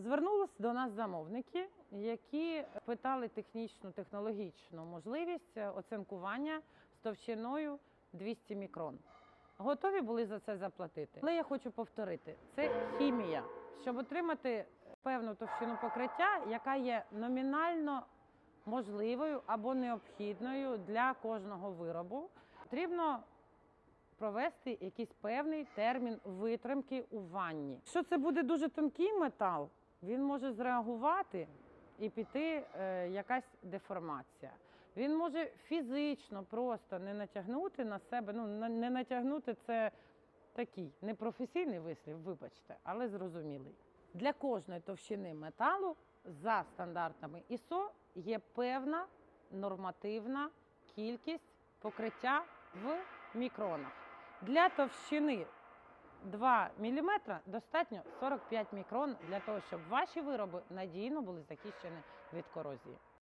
Звернулись до нас замовники, які питали технічну технологічну можливість оцинкування з товщиною 200 мікрон. Готові були за це заплатити. Але я хочу повторити: це хімія, щоб отримати певну товщину покриття, яка є номінально можливою або необхідною для кожного виробу. Потрібно провести якийсь певний термін витримки у ванні. Якщо це буде дуже тонкий метал, він може зреагувати і піти е, якась деформація. Він може фізично просто не натягнути на себе. Ну не натягнути це такий непрофесійний вислів, вибачте, але зрозумілий. Для кожної товщини металу за стандартами ISO є певна нормативна кількість покриття в мікронах. Для товщини 2 мм достатньо 45 мікрон для того, щоб ваші вироби надійно були захищені від корозії.